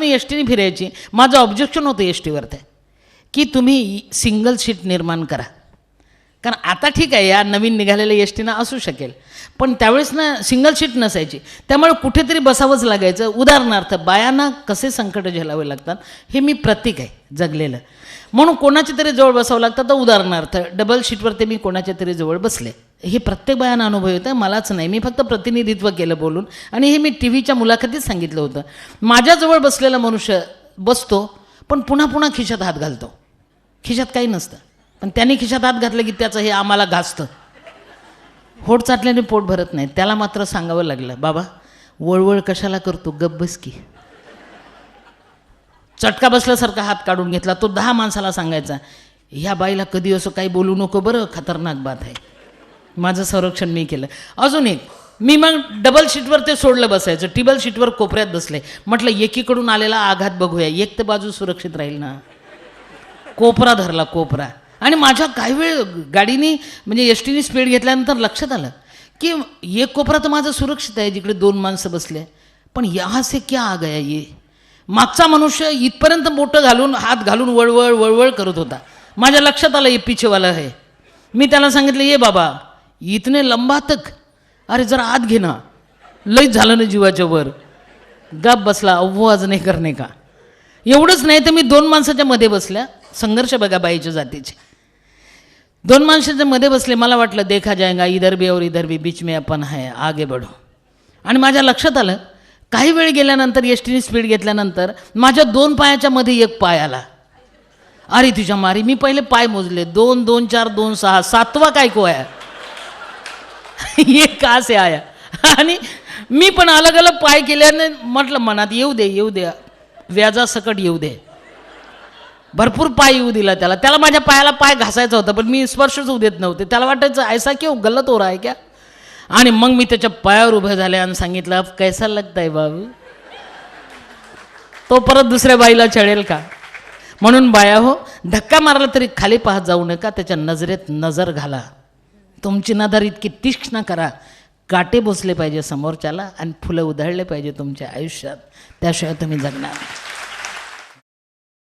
मी S टीने फिरायची. माझं ऑब्जेक्शन होतं एस टीवरते की तुम्ही सिंगल सीट निर्माण करा. कारण आता ठीक आहे या नवीन निघालेल्या एस टीनं असू शकेल. पण त्यावेळेस ना सिंगल सीट नसायची. त्यामुळे कुठेतरी बसावंच लागायचं. उदाहरणार्थ बायांना कसे संकट झेलावे लागतात हे मी प्रतीक आहे जगलेलं. म्हणून कोणाच्या तरी जवळ बसावं लागतं. तर उदाहरणार्थ डबल सीटवर ते मी कोणाच्या तरी जवळ बसले. हे प्रत्येक बायांना अनुभव येतं मलाच नाही. मी फक्त प्रतिनिधित्व केलं बोलून. आणि हे मी टी व्हीच्या मुलाखतीत सांगितलं होतं. माझ्याजवळ बसलेला मनुष्य बसतो पण पुन्हा पुन्हा खिशात हात घालतो. खिशात काही नसतं. पण त्याने खिशात हात घातलं की त्याचं हे आम्हाला घासतं. होट चाटल्याने पोट भरत नाही. त्याला मात्र सांगावं लागलं बाबा वळवळ कशाला करतो? गब्बस की. चटका बसल्यासारखा हात काढून घेतला. तो दहा माणसाला सांगायचा ह्या बाईला कधी असं काही बोलू नको बरं? खतरनाक बात आहे. माझं संरक्षण मी केलं. अजून एक मी मग डबल शीटवर ते सोडलं बसायचं. टिबल शीटवर कोपऱ्यात बसले. म्हटलं एकीकडून आलेला आघात बघूया. एक तर बाजू सुरक्षित राहील ना. कोपरा धरला कोपरा. आणि माझ्या काही वेळ गाडीने म्हणजे एस टीने स्पीड घेतल्यानंतर लक्षात आलं की एक कोपरा तर माझं सुरक्षित आहे जिकडे दोन माणसं बसले. पण या से क्या आ गया ये? मागचा मनुष्य इथपर्यंत मोठं घालून हात घालून वळवळ वळवळ करत होता. माझ्या लक्षात आलं हे पिछेवाला आहे. मी त्याला सांगितलं ये बाबा इतने लंबा तक. अरे जरा आत घे ना. लईच झालं ना जीवाच्या वर. गाप बसला अव्वाज नाही करणे का? एवढंच नाही तर मी दोन माणसाच्या मध्ये बसल्या. संघर्ष बघा बाईच्या जातीचे. दोन माणसाच्या मध्ये बसले मला वाटलं देखा जाएगा इधर भी और इधर भी बीच में आपण आहे आगे बढो. आणि माझ्या लक्षात आलं काही वेळ गेल्यानंतर एस टीने स्पीड घेतल्यानंतर माझ्या दोन पायाच्या मध्ये एक पाय आला. अरे तुझ्या मारी मी पहिले पाय मोजले. दोन दोन चार दोन सहा सातवा काय को आहे ये का से आया आणि मी पण अलग अलग पाय केल्याने म्हटलं मनात येऊ दे येऊ द्या व्याजासकट येऊ दे. भरपूर पाय येऊ दिला त्याला. त्याला माझ्या पायाला पाय घासायचा होता पण मी स्पर्शच होऊ देत नव्हते. त्याला वाटायचं ऐसा क्यों गलत हो रहा है क्या? आणि मग मी त्याच्या पायावर उभे झाले आणि सांगितलं कैसा लगता बाबू? तो परत दुसऱ्या बाईला चढेल का? म्हणून बाया हो धक्का मारला तरी खाली पाहत जाऊ नका त्याच्या नजरेत नजर घाला. तुमची नदारीत इतकी तीक्ष्ण करा. काटे बसले पाहिजे समोरच्याला आणि फुलं उधळले पाहिजे तुमच्या आयुष्यात. त्याशिवाय तुम्ही जगणार